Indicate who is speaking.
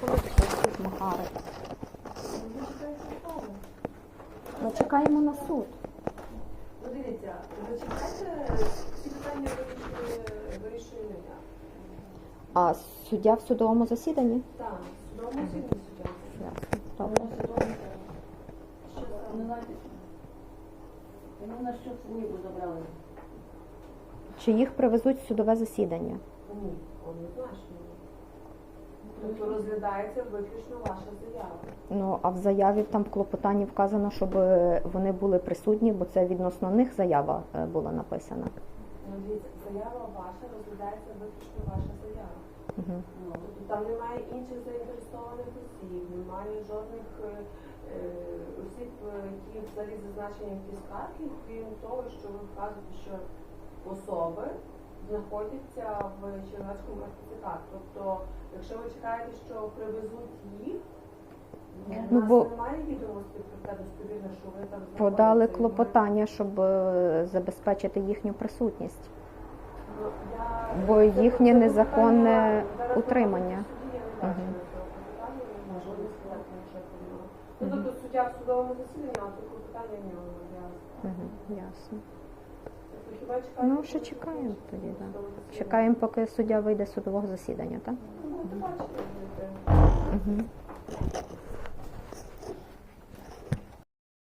Speaker 1: Коли щось Макари? Ми чекаємо на суд.
Speaker 2: Дивіться, зачекайте, всі питання вирішує, не я.
Speaker 1: А суддя в судовому засіданні?
Speaker 2: Так, в судовому суді суддя.
Speaker 1: Ясно. Добре.
Speaker 3: Знаєте, на що свою забрали.
Speaker 1: Чи їх привезуть в судове засідання?
Speaker 2: Ні, однозначно. Тобто розглядається виключно ваша заява.
Speaker 1: Ну а в заяві там в клопотанні вказано, щоб вони були присутні, бо це відносно них заява е, була написана.
Speaker 2: Ну, дивіться, заява ваша розглядається виключно ваша заява.
Speaker 1: Угу.
Speaker 3: Ну,
Speaker 2: Тобто там немає інших заінтересованих осіб, немає жодних е, е, осіб, е, які взагалі зазначені в цій скаргі, крім того, що ви вказуєте, що особи знаходяться в Чернівецькому РТЦК. Тобто, якщо ви чекаєте, що привезуть їх,
Speaker 3: Ну,
Speaker 2: нас
Speaker 1: бо-
Speaker 2: немає відомості про те достовірно, що ви там
Speaker 1: Подали клопотання, щоб е, забезпечити їхню присутність.
Speaker 2: Ну, я-
Speaker 1: Бо
Speaker 2: це-
Speaker 1: їхнє
Speaker 2: це
Speaker 1: незаконне
Speaker 2: питання зараз
Speaker 1: утримання.
Speaker 2: в суді, я не бачила
Speaker 1: Мгм.
Speaker 2: цього клопотання, не можу не сказати нічого про нього. Ну, тобто суддя в судовому засіданні, а таке питання в нього я.
Speaker 1: Ясно. Ну, ще чекаємо тоді, так.
Speaker 2: судове?
Speaker 1: Чекаємо, поки суддя вийде з судового засідання, так? Угу.